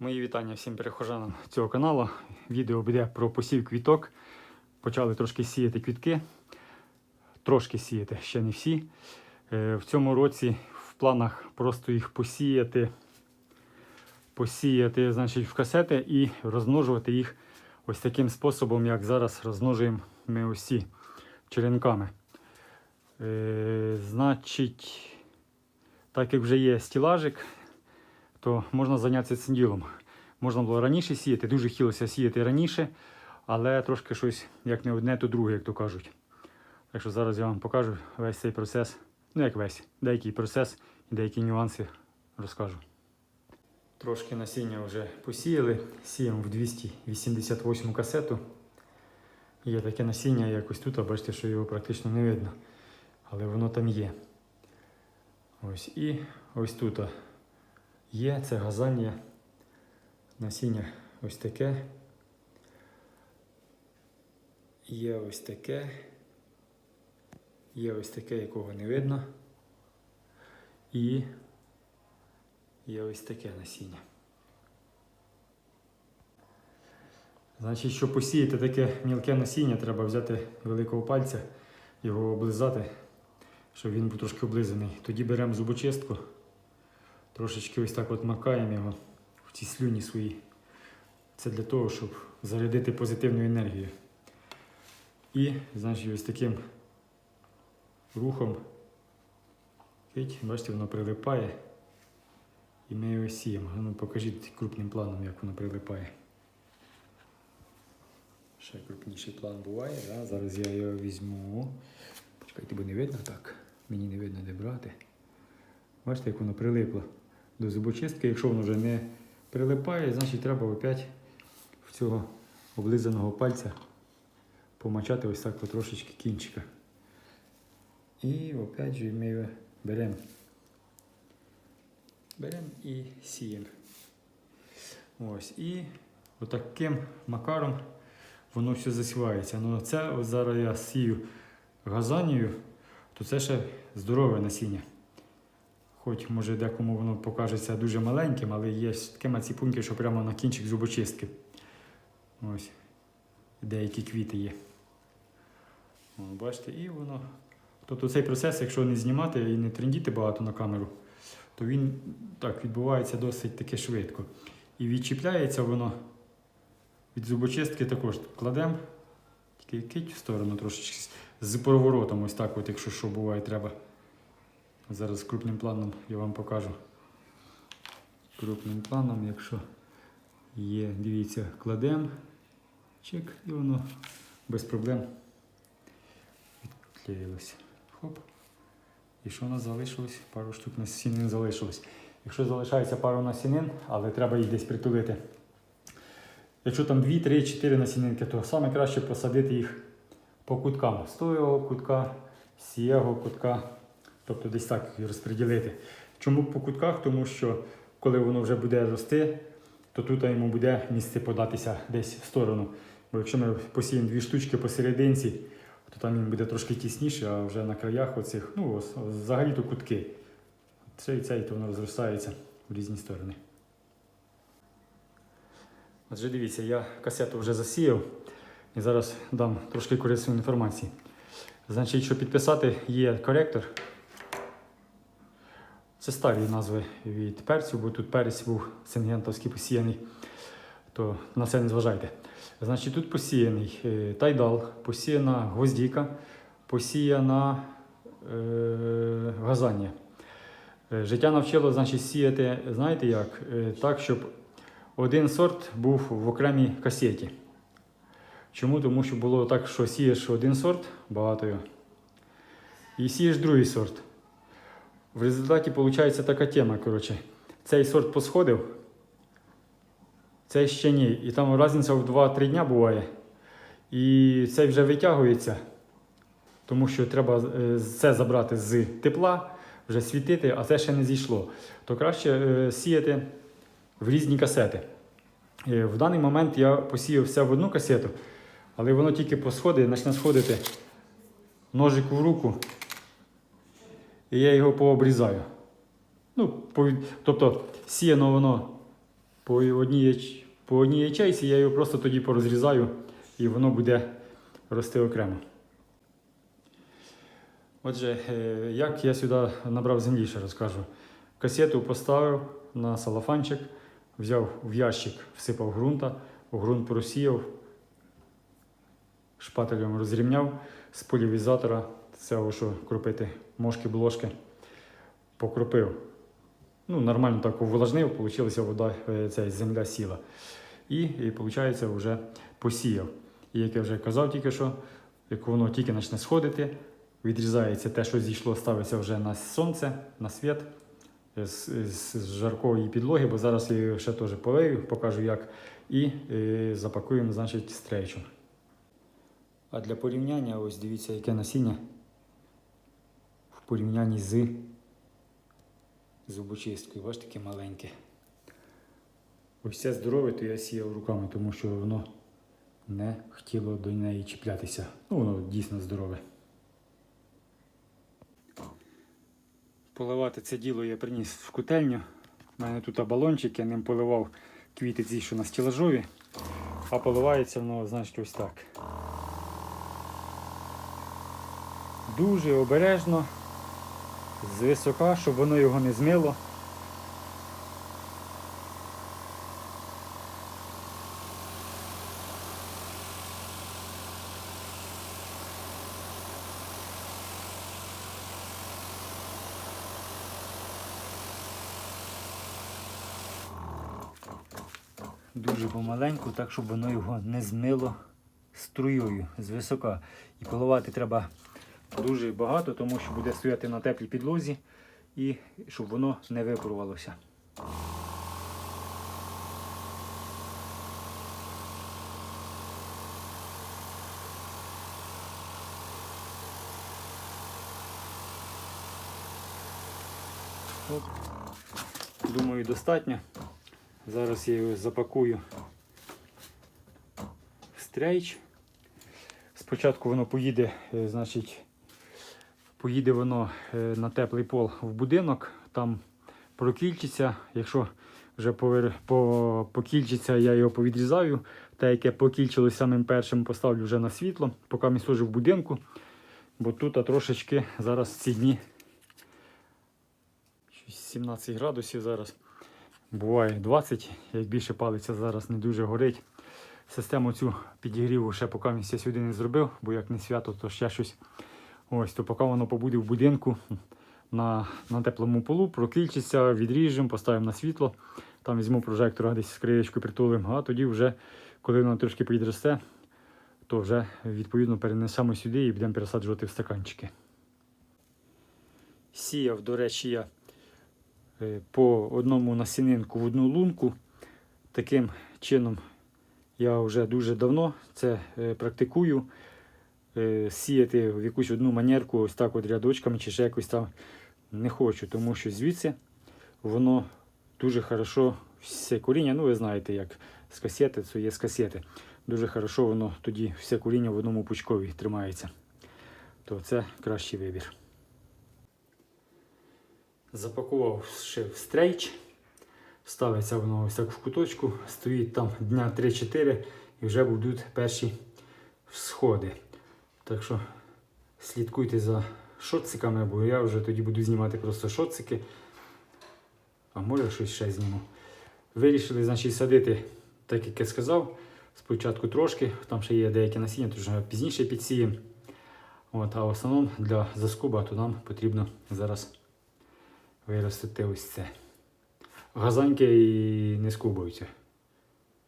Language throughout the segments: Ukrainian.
Мої вітання всім перехожанам цього каналу. Відео буде про посів квіток. Почали трошки сіяти квітки. Трошки сіяти, ще не всі. Е, В цьому році в планах просто їх посіяти, посіяти значить, в касети і розмножувати їх ось таким способом, як зараз розмножуємо ми усі черенками. Е, Значить, так як вже є стілажик, то можна зайнятися цим ділом. Можна було раніше сіяти, дуже хотілося сіяти раніше, але трошки щось як не одне, то друге, як то кажуть. Так що зараз я вам покажу весь цей процес. Ну як весь, деякий процес і деякі нюанси розкажу. Трошки насіння вже посіяли, сіємо в 288 касету. Є таке насіння якось тут, а бачите, що його практично не видно. Але воно там є. Ось і ось тут є, це газання. Насіння ось таке. Є ось таке. Є ось таке, якого не видно. І є ось таке насіння. Значить, щоб посіяти таке мілке насіння, треба взяти великого пальця, його облизати, щоб він був трошки облизаний. Тоді беремо зубочистку, трошечки ось так от макаємо його в ці слюні свої. Це для того, щоб зарядити позитивну енергію. І, значить, ось таким рухом, бачите, воно прилипає. І ми його сіємо. Ну, покажіть крупним планом, як воно прилипає. Ще крупніший план буває. Да? Зараз я його візьму. Почекайте, бо не видно так. Мені не видно де брати. Бачите, як воно прилипло до зубочистки. Якщо воно вже не прилипає, значить треба опять в цього облизаного пальця помачати ось так потрошечки кінчика. І опять же ми його беремо. Беремо і сіємо. Ось. І отаким макаром воно все засівається. Ну це зараз я сію газанію, то це ще здорове насіння. Хоч може декому воно покажеться дуже маленьким, але є таке маціпуньки, що прямо на кінчик зубочистки. Ось. Деякі квіти є. О, бачите, і воно. Тобто цей процес, якщо не знімати і не трендіти багато на камеру, то він так відбувається досить таки швидко. І відчіпляється воно від зубочистки також кладемо, тільки кить в сторону трошечки з поворотом, ось так, от, якщо що буває, треба. Зараз крупним планом я вам покажу. Крупним планом, якщо є, дивіться, кладемо, чик, і воно без проблем відклеїлося. Хоп. І що у нас залишилось? Пару штук насінин залишилось. Якщо залишається пару насінин, але треба їх десь притулити. Якщо там 2, 3, 4 насінинки, то саме краще посадити їх по куткам. З того кутка, з цього кутка. Тобто десь так розподілити. Чому по кутках? Тому що коли воно вже буде рости, то тут йому буде місце податися десь в сторону. Бо якщо ми посіємо дві штучки посерединці, то там він буде трошки тісніше, а вже на краях оцих, ну взагалі то кутки. Цей і цей, то воно розростається в різні сторони. Отже, дивіться, я касету вже засіяв і зараз дам трошки корисної інформації. Значить, щоб підписати, є коректор. Це старі назви від перцю, бо тут перець був сингентовський посіяний, то на це не зважайте. Значить, тут посіяний е, тайдал, посіяна гвоздіка, посіяна е, газання. Е, Життя навчило значить, сіяти, знаєте як? Е, Так, щоб один сорт був в окремій касеті. Чому? Тому що було так, що сієш один сорт, багато і сієш другий сорт. В результаті виходить така тема. коротше. Цей сорт посходив, цей ще ні. І там різниця в 2-3 дня буває. І цей вже витягується, тому що треба е, це забрати з тепла, вже світити, а це ще не зійшло. То краще е, сіяти в різні касети. Е, В даний момент я посіяв все в одну касету, але воно тільки посходить, почне сходити ножик в руку, і я його пообрізаю. Ну, повід- Тобто сіяно воно по одній, по одній ячейці я його просто тоді порозрізаю і воно буде рости окремо. Отже, е, як я сюди набрав землі, ще розкажу. Касету поставив на салафанчик, взяв в ящик, всипав ґрунта, ґрунт просіяв, шпателем розрівняв з полівізатора, це що кропити мошки, блошки, покропив. Ну, нормально так увлажнив, вийшла вода, е, ця земля сіла. І, і виходить, вже посіяв. І як я вже казав тільки що, як воно тільки почне сходити, відрізається те, що зійшло, ставиться вже на сонце, на світ з, з, з жаркої підлоги, бо зараз я ще теж полею, покажу як. І е, запакуємо, значить, стрейчем. А для порівняння, ось дивіться, яке насіння порівнянні з зубочисткою. Бачите, таке маленьке. Ось це здорове, то я сіяв руками, тому що воно не хотіло до неї чіплятися. Ну, воно дійсно здорове. Поливати це діло я приніс в котельню. У мене тут балончик, я ним поливав квіти ці, що на стілажові, а поливається воно, значить, ось так. Дуже обережно, з висока, щоб воно його не змило. Дуже помаленьку, так щоб воно його не змило струєю з висока. І поливати треба дуже багато, тому що буде стояти на теплій підлозі і щоб воно не випарувалося. Думаю, достатньо. Зараз я його запакую в стрейч. Спочатку воно поїде, е, значить, поїде воно е, на теплий пол в будинок, там прокільчиться. Якщо вже повер- по, покільчиться, я його повідрізаю. Те, яке покільчилось самим першим, поставлю вже на світло, поки мені служив в будинку. Бо тут а трошечки зараз ці дні 17 градусів зараз. Буває 20, як більше палиться, зараз не дуже горить. Систему цю підігріву ще поки я сюди не зробив, бо як не свято, то ще щось. Ось, то поки воно побуде в будинку на, на теплому полу, прокільчиться, відріжемо, поставимо на світло. Там візьму прожектора десь з краєчку притулимо, а тоді вже, коли воно трошки підросте, то вже відповідно перенесемо сюди і будемо пересаджувати в стаканчики. Сіяв, до речі, я е, по одному насінинку в одну лунку. Таким чином я вже дуже давно це е, практикую. Е, Сіяти в якусь одну манерку, ось так от рядочками чи ще якось там не хочу, тому що звідси воно дуже хорошо все коріння, ну ви знаєте, як з касети, це є з касети. Дуже хорошо воно тоді все коріння в одному пучкові тримається. То це кращий вибір. Запакував ще в стрейч. Ставиться воно ось так в куточку, стоїть там дня 3-4 і вже будуть перші всходи. Так що слідкуйте за шотциками, бо я вже тоді буду знімати просто шотцики. А може щось ще зніму. Вирішили значить, садити, так як я сказав, спочатку трошки, там ще є деякі насіння, то вже пізніше підсіємо. От, а в основному для заскоба то нам потрібно зараз виростити ось це. Газаньки і не скубуються.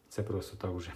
Це просто так вже.